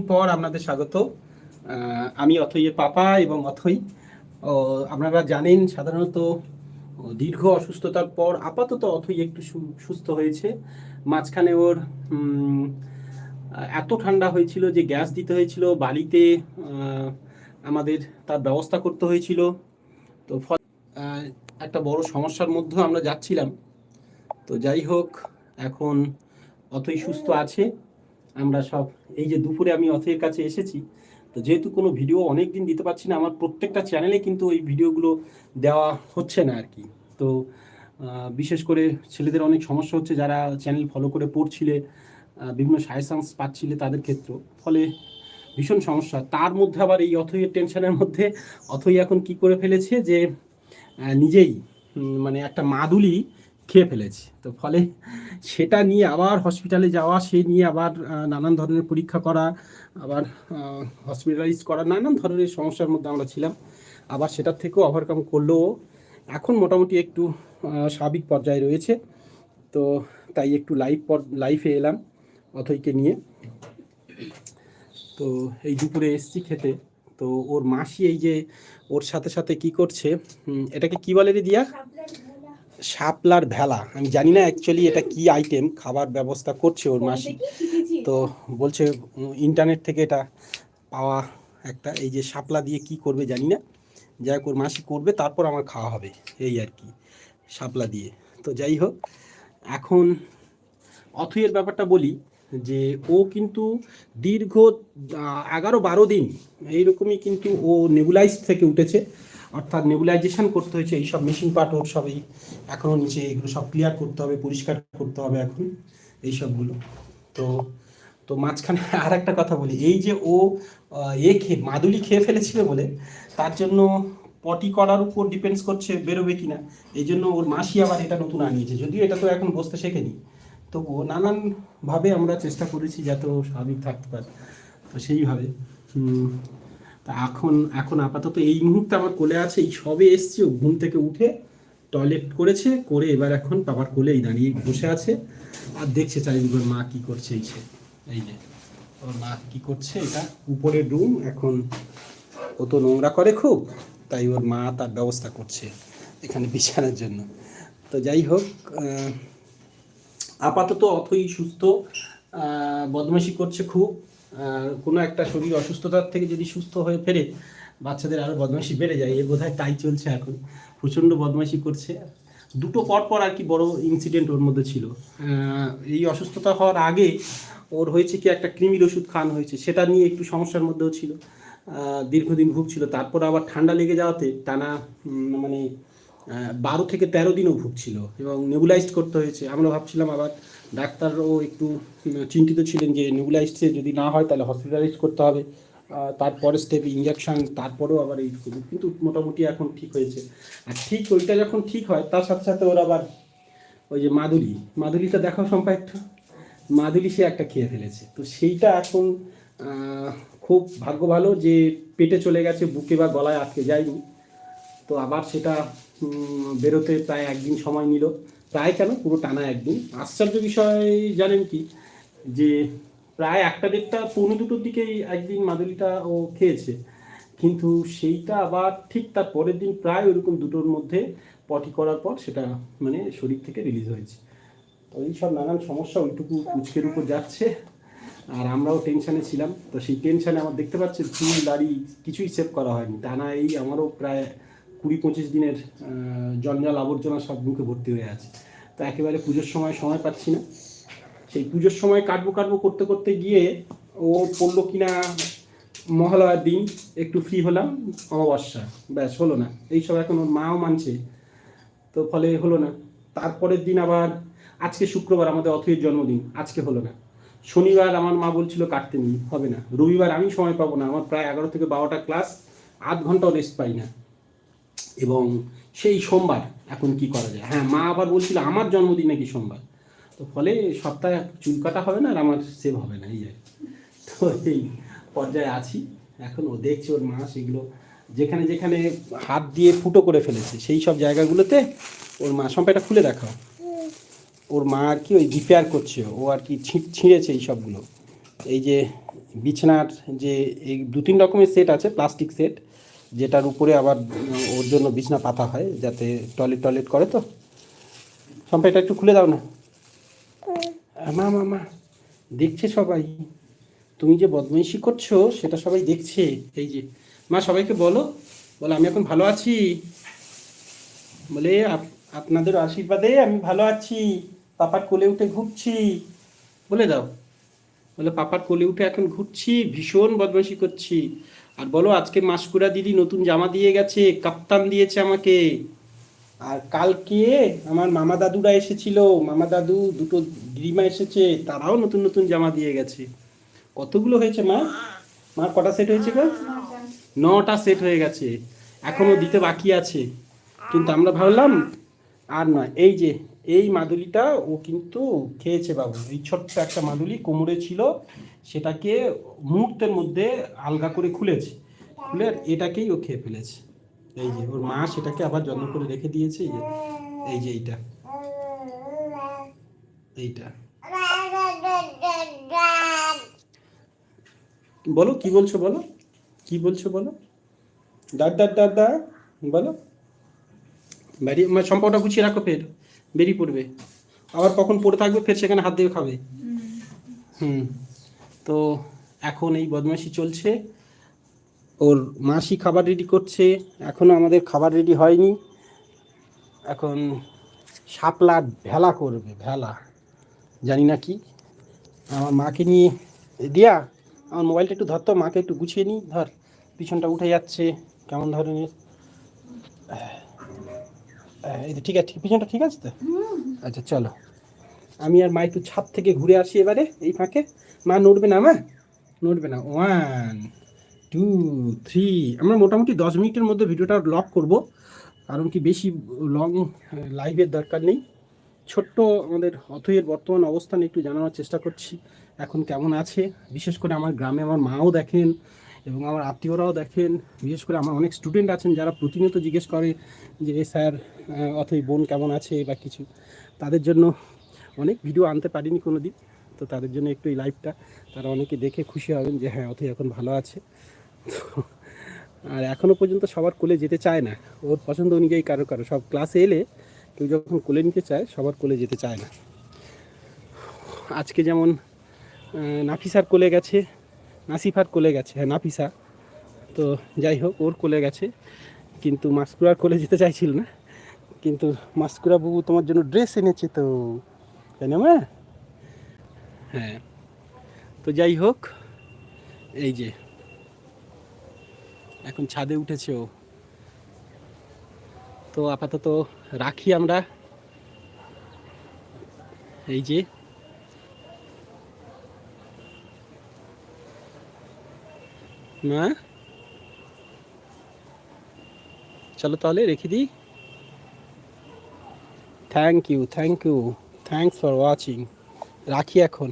পর আপনাদের স্বাগত। আমি অথইয়ের পাপা এবং অথই। ও, আপনারা জানেন সাধারণত দীর্ঘ অসুস্থতার পর আপাতত অথই একটু সুস্থ হয়েছে। মাঝখানে ওর এত ঠান্ডা হয়েছিল যে গ্যাস দিতে হয়েছিল আহ, আমাদের তার ব্যবস্থা করতে হয়েছিল। তো ফল- একটা বড় সমস্যার মধ্যে আমরা যাচ্ছিলাম। তো যাই হোক এখন অথই সুস্থ আছে। আমরা সব, এই যে দুপুরে আমি অথের কাছে এসেছি, তো যেহেতু কোনো ভিডিও অনেক দিন দিতে পারছি না, আমার প্রত্যেকটা চ্যানেলে কিন্তু ওই ভিডিওগুলো দেওয়া হচ্ছে না আর কি। তো বিশেষ করে ছেলেদের অনেক সমস্যা হচ্ছে যারা চ্যানেল ফলো করে পড়ছিলে বিভিন্ন সাজেশনস পাচ্ছিলে তাদের ক্ষেত্র ফলে ভীষণ সমস্যা। তার মধ্যে আবার এই অথইয়ের টেনশনের মধ্যে অথই এখন কি করে ফেলেছে যে নিজেই মানে একটা মাদুলি খেয়ে ফেলেছি। তো ফলে সেটা নিয়ে আবার হসপিটালে যাওয়া, সে নিয়ে আবার নানান ধরনের পরীক্ষা করা, আবার হসপিটালাইজ করা, নানান ধরনের সমস্যার মধ্যে আমরা ছিলাম। আবার সেটার থেকেও ওভারকাম করলেও এখন মোটামুটি একটু স্বাভাবিক পর্যায়ে রয়েছে। তো তাই একটু লাইভ লাইফে এলাম অথইকে নিয়ে। তো এই দুপুরে এসছি খেতে। তো ওর মাসি এই যে, ওর সাথে সাথে কি করছে এটাকে কি বলে রে দিয়া? শাপলার ভেলা। আমি জানি না অ্যাকচুয়ালি এটা কি আইটেম খাবার ব্যবস্থা করছে ওর মাসি। তো বলছে ইন্টারনেট থেকে এটা পাওয়া একটা এই যে শাপলা দিয়ে কি করবে জানি না। যাই হোক ওর মাসি করবে তারপর আমার খাওয়া হবে এই আর কি শাপলা দিয়ে। তো যাই হোক এখন অথইয়ের ব্যাপারটা বলি যে ও কিন্তু দীর্ঘ এগারো বারো দিন এইরকমই কিন্তু ও নেবুলাইজ থেকে উঠেছে। অর্থাৎ নেবুলাইজেশন করতে হয়েছে, এইসব মেশিন পার্ট ওর সবই এখনও নিচে এগুলো সব ক্লিয়ার করতে হবে, পরিষ্কার করতে হবে এখন এই সবগুলো তো তো মাঝখানে আর একটা কথা বলি, এই যে ও এ খেয়ে, মাদুলি খেয়ে ফেলেছিল বলে, তার জন্য পটি করার উপর ডিপেন্ডস করছে বেরোবে কি না এই জন্য ওর মাসি আবার এটা নতুন আনিয়েছে, যদিও এটা তো এখন বসতে শেখেনি। তবুও নানানভাবে আমরা চেষ্টা করেছি যাতে ও স্বাভাবিক থাকতে পারে, তো সেইভাবে তা এখন এখন আপাতত এই মুহূর্তে আমার কোলে আছে এই সবে এসছে ঘুম থেকে উঠে টয়লেট করেছে করে এবার এখন বাবার কোলেই দাঁড়িয়ে বসে আছে। আর দেখছে চারিদিকে মা কি করছে এই সে এই যে ওর মা কি করছে এটা? উপরের রুম এখন ও তো নোংরা করে খুব তাই ওর মা তার ব্যবস্থা করছে এখানে বিছানার জন্য। তো যাই হোক আপাতত অথই সুস্থ আহ, বদমাশি করছে খুব। কোনো একটা শরীর অসুস্থতার থেকে যদি সুস্থ হয়ে ফেরে, বাচ্চাদের আরও বদমাশি বেড়ে যায়। এ বোধহয় তাই চলছে এখন। প্রচণ্ড বদমাশি করছে। দুটো পর পর আর কি বড় ইনসিডেন্ট ওর মধ্যে ছিল। এই অসুস্থতা হওয়ার আগে ওর হয়েছে কি একটা কৃমির ওষুধ খাওয়ানো হয়েছে। সেটা নিয়ে একটু সমস্যার মধ্যেও ছিল। দীর্ঘদিন ভুগছিল। তারপর আবার ঠান্ডা লেগে যাওয়াতে টানা মানে বারো থেকে তেরো দিনও ভুগছিল এবং নেবুলাইজড করতে হয়েছে। আমরা ভাবছিলাম আবার ডাক্তারও একটু চিন্তিত ছিলেন যে নেবুলাইজডে যদি না হয় তাহলে হসপিটালাইজ করতে হবে। তারপরে স্টেপ ইঞ্জেকশন তারপরেও আবার এই। কিন্তু মোটামুটি এখন ঠিক হয়েছে। আর ঠিক ওইটা যখন ঠিক হয়, তার সাথে সাথে ওরা আবার ওই যে মাদুলি, মাদুলিটা দেখাও সম্পা একটু। মাদুলি সে একটা খেয়ে ফেলেছে। তো সেইটা এখন খুব ভাগ্য ভালো যে পেটে চলে গেছে, বুকে বা গলায় আটকে যায়নি। তো আবার সেটা বেরোতে প্রায় একদিন সময় নিল। প্রায় কেন? পুরো টানা একদিন। আশ্চর্য বিষয় জানেন কি? যে প্রায় একটা দেড়টা, পৌনে দুটোর দিকেই একদিন মাদুলিটা ও খেয়েছে। কিন্তু সেইটা আবার ঠিক তার পরের দিন প্রায় ওরকম দুটোর মধ্যে পটি করার পর সেটা মানে শরীর থেকে রিলিজ হয়েছে। তো এই সব নানান সমস্যা ওইটুকু কুচকের উপর যাচ্ছে। আর আমরাও টেনশানে ছিলাম। তো সেই টেনশানে আমার দেখতে পাচ্ছেন, চুল, দাড়ি কিছুই সেভ করা হয়নি। টানা এই আমারও প্রায় কুড়ি পঁচিশ দিনের জঞ্জাল আবর্জনা সব মুখে ভর্তি হয়ে আছে। তো একেবারে পুজোর সময় সময় পাচ্ছি না। সেই পুজোর সময় কাটবো কাটবো করতে করতে গিয়ে ও পড়ল কিনা মহালয়ার দিন, একটু ফ্রি হলাম, অমাবস্যা, ব্যাস, হলো না। এইসব এখন ওর মাও মানছে, তো ফলে হলো না। তারপরের দিন আবার, আজকে শুক্রবার আমাদের অথৈর জন্মদিন, আজকে হলো না। শনিবার আমার মা বলছিল, কাটতে নি হবে না। রবিবার আমি সময় পাবো না, আমার প্রায় এগারো থেকে বারোটা ক্লাস আধ ঘন্টাও রেস্ট পাই না। এবং সেই সোমবার, এখন কি করা যায়? হ্যাঁ মা আবার বলছিল আমার জন্মদিন নাকি সোমবার। তো ফলে সপ্তাহে চুল কাটা হবে না আর আমার সেভ হবে না, এই আর তো এই পর্যায়ে আছি। এখন ও দেখছে, ওর মা সেগুলো যেখানে যেখানে হাত দিয়ে ফুটো করে ফেলেছে, সেই সব জায়গাগুলোতে ওর মা সম্পাটা খুলে দেখাও। ওর মা আর কি ওই রিপেয়ার করছে, ও আর কি ছিঁড়েছে এই সবগুলো। এই যে বিছানার যে এই দু তিন রকমের সেট আছে, প্লাস্টিক সেট। যেটার উপরে আবার ওর জন্য বিছনা পাতা হয়, যাতে টয়লেট টয়লেট করে তো। সম্পা এটা একটু খুলে দাও না। মা মা মা, দেখছে সবাই। তুমি যে বদমাইশি করছ, সেটা সবাই দেখছে। এই যে, মা, সবাইকে বলো বলো, আমি এখন ভালো আছি? বলে, আপ- আপনাদের আশীর্বাদে আমি ভালো আছি। পাপার কোলে উঠে ঘুরছি। বলে দাও। বলে, পাপার কোলে উঠে এখন ঘুরছি, ভীষণ বদমাইশি করছি। আর বলো, আজকে মাসকুরা দিদি নতুন জামা দিয়ে গেছে, কাপ্তান দিয়েছে আমাকে। আর কালকে আমার মামা দাদুরা এসেছিল। মামা দাদু, দুটো দিদিমা এসেছে, তারাও নতুন নতুন জামা দিয়ে গেছে। কতগুলো হয়েছে, মা? মা, কটা সেট হয়েছে গো? নটা সেট হয়ে গেছে। এখনও দিতে বাকি আছে। কিন্তু আমরা ভাবলাম আর নয়, এই যে, এই মাদুলিটা ও কিন্তু খেয়েছে বাবু। এই ছোট্ট একটা মাদুলি কোমরে ছিল, সেটাকে মুহূর্তের মধ্যে আলগা করে খুলেছে। খুলে এটাকেই ও খেয়ে ফেলেছে। এই যে, ওর মা সেটাকে আবার যত্ন করে রেখে দিয়েছে, এই যে এই যে এইটা। এইটা। বলো, কি বলছো বলো? কি বলছো বলো? দাদ দাদ বলো। বেরিয়ে মানে সম্পর্কটা গুছিয়ে রাখো ফের, বেরিয়ে পড়বে। আবার কখন পড়ে থাকবে ফের সেখানে হাত দিয়ে খাবে। হুম। তো এখন এই বদমাশি চলছে। ওর মাসি খাবার রেডি করছে। এখনও আমাদের খাবার রেডি হয়নি। এখন শাপলার ভেলা করবে, ভেলা। জানি না কি। আমার মাকে নিয়ে, দিয়া, আমার মোবাইলটা একটু ধর তো, মাকে একটু গুছিয়ে নিই। ধর, পিছনটা উঠে যাচ্ছে, কেমন ধরনের? এই তো ঠিক আছে পিছনটা ঠিক আছে তো? আচ্ছা চলো। আমি আর মা একটু ছাদ থেকে ঘুরে আসি এবারে এই ফাঁকে। মা নড়বে না মা? নড়বে না। ওয়ান টু থ্রি আমরা মোটামুটি দশ মিনিটের মধ্যে ভিডিওটা লক করব। কারণ কি বেশি লং লাইভের দরকার নেই। ছোট্ট আমাদের অথইয়ের বর্তমান অবস্থান একটু জানানোর চেষ্টা করছি। এখন কেমন আছে? বিশেষ করে আমার গ্রামে আমার মাও দেখেন এবং আমার আত্মীয়রাও দেখেন। বিশেষ করে আমার অনেক স্টুডেন্ট আছেন যারা প্রতিনিয়ত জিজ্ঞেস করে যে স্যার অথই বোন কেমন আছে বা কিছু, তাদের জন্য অনেক ভিডিও আনতে পারিনি কোনো দিন তো তাদের জন্য একটু এই লাইভটা তারা অনেকে দেখে খুশি হবেন যে হ্যাঁ অথই এখন ভালো আছে। তো, আর এখনও পর্যন্ত সবার কোলে যেতে চায় না, ওর পছন্দ অনুযায়ী কারও কারও, সব ক্লাসে এলে কেউ যখন কোলে নিতে চায়, সবার কোলে যেতে চায় না। আজকে যেমন নাফিসার কোলে গেছে নাসিফার কোলে গেছে হ্যাঁ নাফিসা, তো যাই হোক, ওর কোলে গেছে, কিন্তু মাস্কুরার কোলে যেতে চাইছিল না। কিন্তু মাস্কুরা বাবু তোমার জন্য ড্রেস এনেছে তো, তাই না হ্যাঁ। তো যাই হোক, এই যে, এখন ছাদে উঠেছে ও। তো আপাতত রাখি আমরা। এই যে, মা? চলো তাহলে রেখে দিই। Thank you thank you thanks for watching রাখি এখন.